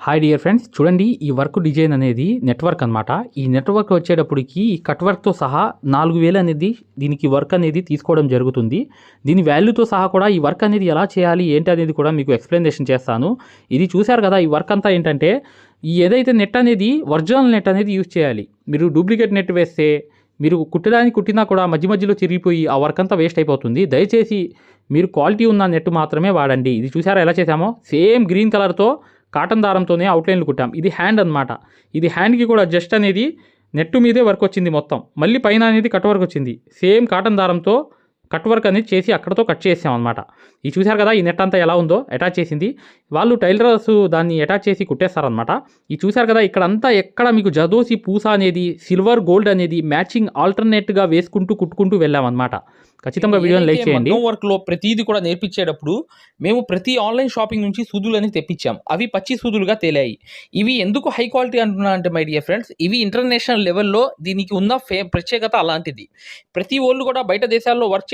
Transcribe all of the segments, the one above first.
Hi dear friends చూడండి ఈ work design అనేది నెట్వర్క్ అనమాట ఈ నెట్వర్క్ వచ్చేటప్పటికి ఈ కట్ వర్క్తో సహా నాలుగు వేలు అనేది దీనికి వర్క్ అనేది తీసుకోవడం జరుగుతుంది. దీని వాల్యూతో సహా కూడా ఈ వర్క్ అనేది ఎలా చేయాలి ఏంటి అనేది కూడా మీకు ఎక్స్ప్లెనేషన్ చేస్తాను. ఇది చూశారు కదా ఈ వర్క్ అంతా ఏంటంటే ఈ ఏదైతే నెట్ అనేది ఒరిజినల్ నెట్ అనేది యూజ్ చేయాలి మీరు డూప్లికేట్ నెట్ వేస్తే మీరు కుట్టడానికి కుట్టినా కూడా మధ్య మధ్యలో చిరిగిపోయి ఆ వర్క్ అంతా వేస్ట్ అయిపోతుంది. దయచేసి మీరు క్వాలిటీ ఉన్న నెట్ మాత్రమే వాడండి. ఇది చూసారా ఎలా చేసామో సేమ్ గ్రీన్ కలర్తో కాటన్ దారంతోనే అవుట్లైన్లు కుట్టాం. ఇది హ్యాండ్ అన్నమాట. ఇది హ్యాండ్కి కూడా జస్ట్ అనేది నెట్టు మీదే వర్క్ వచ్చింది మొత్తం. మళ్ళీ పైన అనేది కట్ వర్క్ వచ్చింది. సేమ్ కాటన్ దారంతో కట్ వర్క్ అనేది చేసి అక్కడతో కట్ చేసాం అనమాట ఇది చూశారు కదా ఈ నెట్ అంతా ఎలా ఉందో? అటాచ్ చేసింది. వాళ్ళు టైలర్స్ దాన్ని అటాచ్ చేసి కుట్టేస్తారనమాట ఇది చూశారు కదా ఇక్కడ అంతా ఎక్కడ మీకు జదోసి పూస అనేది సిల్వర్ గోల్డ్ అనేది మ్యాచింగ్ ఆల్టర్నేట్గా వేసుకుంటూ కుట్టుకుంటూ వెళ్ళామన్నమాట. ఖచ్చితంగా వీడియోని లైక్ చేయండి. వర్క్లో ప్రతిదీ కూడా నేర్పించేటప్పుడు మేము ప్రతి ఆన్లైన్ షాపింగ్ నుంచి సూదులని తెప్పించాం. అవి పచ్చి సూదులుగా తేలాయి. ఇవి ఎందుకు హై క్వాలిటీ అంటున్నా అంటే మై డియర్ ఫ్రెండ్స్ ఇవి ఇంటర్నేషనల్ లెవెల్లో దీనికి ఉన్న ఫే ప్రత్యేకత అలాంటిది. ప్రతి వాళ్ళు కూడా బయట దేశాల్లో వర్క్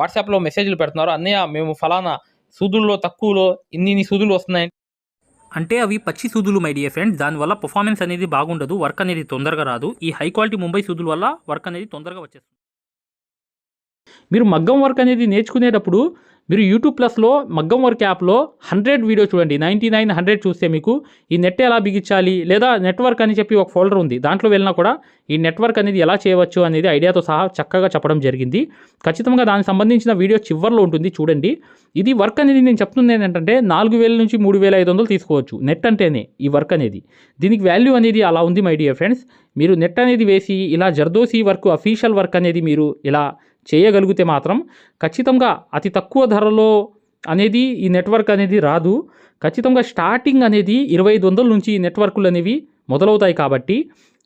వాట్సాప్లో మెసేజ్లు పెడుతున్నారు. అన్నయ్య మేము ఫలానా సూదుల్లో తక్కువలో ఇన్ని ఇన్ని సూదులు వస్తున్నాయి అంటే అవి పచ్చి సూదులు మై డియర్ ఫ్రెండ్స్. దానివల్ల పర్ఫార్మెన్స్ అనేది బాగుండదు వర్క్ అనేది తొందరగా రాదు. ఈ హై క్వాలిటీ ముంబై సూదుల వల్ల వర్క్ అనేది తొందరగా వచ్చేస్తుంది. మీరు మగ్గం వర్క్ అనేది నేర్చుకునేటప్పుడు మీరు యూట్యూబ్ ప్లస్లో మగ్గం వర్క్ యాప్లో హండ్రెడ్ వీడియో చూడండి. నైంటీ నైన్ హండ్రెడ్ చూస్తే మీకు ఈ నెట్ ఎలా బిగించాలి లేదా నెట్వర్క్ అని చెప్పి ఒక ఫోల్డర్ ఉంది. దాంట్లో వెళ్ళినా కూడా ఈ నెట్వర్క్ అనేది ఎలా చేయవచ్చు అనేది ఐడియాతో సహా చక్కగా చెప్పడం జరిగింది. ఖచ్చితంగా దానికి సంబంధించిన వీడియో చివరిలో ఉంటుంది. చూడండి. ఇది వర్క్ అనేది నేను చెప్తుంది ఏంటంటే నాలుగు వేల నుంచి మూడు వేల ఐదు వందలు తీసుకోవచ్చు. నెట్ అంటేనే ఈ వర్క్ అనేది. దీనికి వాల్యూ అనేది అలా ఉంది మై డియర్ ఫ్రెండ్స్ మీరు నెట్ అనేది వేసి ఇలా జర్దోసి వర్క్ అఫీషియల్ వర్క్ అనేది మీరు ఇలా చేయగలిగితే మాత్రం ఖచ్చితంగా అతి తక్కువ ధరలో అనేది ఈ నెట్వర్క్ అనేది రాదు. ఖచ్చితంగా స్టార్టింగ్ అనేది ఇరవై ఐదు వందల నుంచి ఈ నెట్వర్క్లు అనేవి మొదలవుతాయి కాబట్టి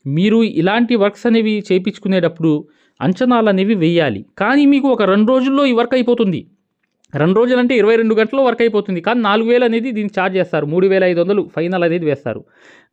మీరు ఇలాంటి వర్క్స్ అనేవి చేయించుకునేటప్పుడు అంచనాలు అనేవి వేయాలి. కానీ మీకు ఒక రెండు రోజుల్లో ఈ వర్క్ అయిపోతుంది. రెండు రోజులు అంటే ఇరవై రెండు గంటల వర్క్ అయిపోతుంది. కానీ నాలుగు వేలు అనేది దీనికి ఛార్జ్ చేస్తారు. మూడు వేల ఐదు వందలు ఫైనల్ అనేది వేస్తారు.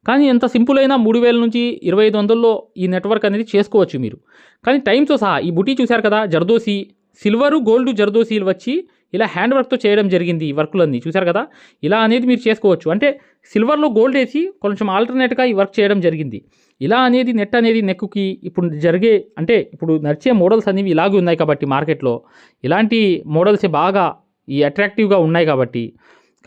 కానీ ఎంత సింపుల్ అయినా మూడు వేల నుంచి ఇరవై ఐదు వందల్లో ఈ నెట్వర్క్ అనేది చేసుకోవచ్చు మీరు. కానీ టైంతో సహా ఈ బుటీ చూశారు కదా జర్దోసి సిల్వరు గోల్డ్ జర్దోసీలు వచ్చి ఇలా హ్యాండ్ వర్క్తో చేయడం జరిగింది ఈ వర్కులన్నీ. చూశారు కదా? ఇలా అనేది మీరు చేసుకోవచ్చు. అంటే సిల్వర్లో గోల్డ్ వేసి కొంచెం ఆల్టర్నేట్గా ఈ వర్క్ చేయడం జరిగింది. ఇలా అనేది నెట్ అనేది నెక్కుకి ఇప్పుడు జరిగే అంటే ఇప్పుడు నడిచే మోడల్స్ అనేవి ఇలాగే ఉన్నాయి కాబట్టి మార్కెట్లో. ఇలాంటి మోడల్స్ బాగా ఈ అట్రాక్టివ్గా ఉన్నాయి కాబట్టి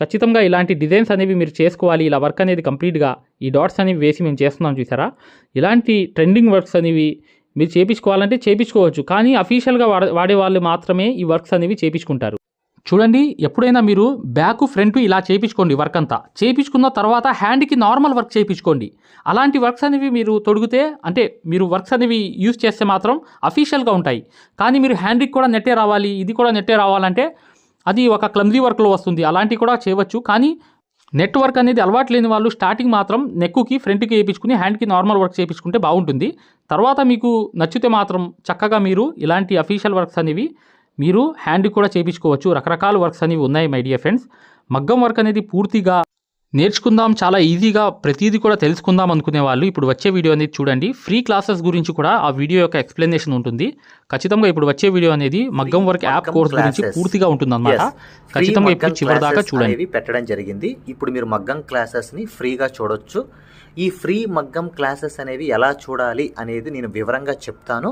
ఖచ్చితంగా ఇలాంటి డిజైన్స్ అనేవి మీరు చేసుకోవాలి. ఇలా వర్క్ అనేది కంప్లీట్గా ఈ డాట్స్ అనేవి వేసి మేము చేస్తున్నాం చూసారా ఇలాంటి ట్రెండింగ్ వర్క్స్ అనేవి మీరు చేపించుకోవాలంటే చేపించుకోవచ్చు. కానీ అఫీషియల్గా వాడే వాడే వాళ్ళు మాత్రమే ఈ వర్క్స్ అనేవి చేపించుకుంటారు. చూడండి ఎప్పుడైనా మీరు బ్యాక్ ఫ్రంట్ ఇలా చేయించుకోండి వర్క్ అంతా చేయించుకున్న తర్వాత హ్యాండ్కి నార్మల్ వర్క్ చేయించుకోండి. అలాంటి వర్క్స్ అనేవి మీరు తొడిగితే అంటే మీరు వర్క్స్ అనేవి యూస్ చేస్తే మాత్రం అఫీషియల్గా ఉంటాయి. కానీ మీరు హ్యాండ్కి కూడా నెట్టే రావాలి ఇది కూడా నెట్టే రావాలంటే అది ఒక క్లమ్జీ వర్క్లో వస్తుంది. అలాంటివి కూడా చేయవచ్చు. కానీ నెట్వర్క్ అనేది అలవాటు లేని వాళ్ళు స్టార్టింగ్ మాత్రం నెక్కుకి ఫ్రంట్కి వేయించుకుని హ్యాండ్కి నార్మల్ వర్క్ చేయించుకుంటే బాగుంటుంది. తర్వాత మీకు నచ్చితే మాత్రం చక్కగా మీరు ఇలాంటి అఫీషియల్ వర్క్స్ అనేవి మీరు హ్యాండ్ కూడా చేయించుకోవచ్చు రకరకాల వర్క్స్ అనేవి ఉన్నాయి మై డియర్ ఫ్రెండ్స్ మగ్గం వర్క్ అనేది పూర్తిగా నేర్చుకుందాం చాలా ఈజీగా ప్రతిదీ కూడా తెలుసుకుందాం అనుకునే వాళ్ళు ఇప్పుడు వచ్చే వీడియో అనేది చూడండి. ఫ్రీ క్లాసెస్ గురించి కూడా ఆ వీడియో యొక్క ఎక్స్ప్లెనేషన్ ఉంటుంది. ఖచ్చితంగా ఇప్పుడు వచ్చే వీడియో అనేది మగ్గం వర్క్ యాప్ కోర్స్ గురించి. పూర్తిగా ఉంటుంది అనమాట ఖచ్చితంగా ఇప్పుడు చివరి దాకా చూడండి. పెట్టడం జరిగింది. ఇప్పుడు మీరు మగ్గం క్లాసెస్ని ఫ్రీగా చూడొచ్చు. ఈ ఫ్రీ మగ్గం క్లాసెస్ అనేవి ఎలా చూడాలి అనేది నేను వివరంగా చెప్తాను.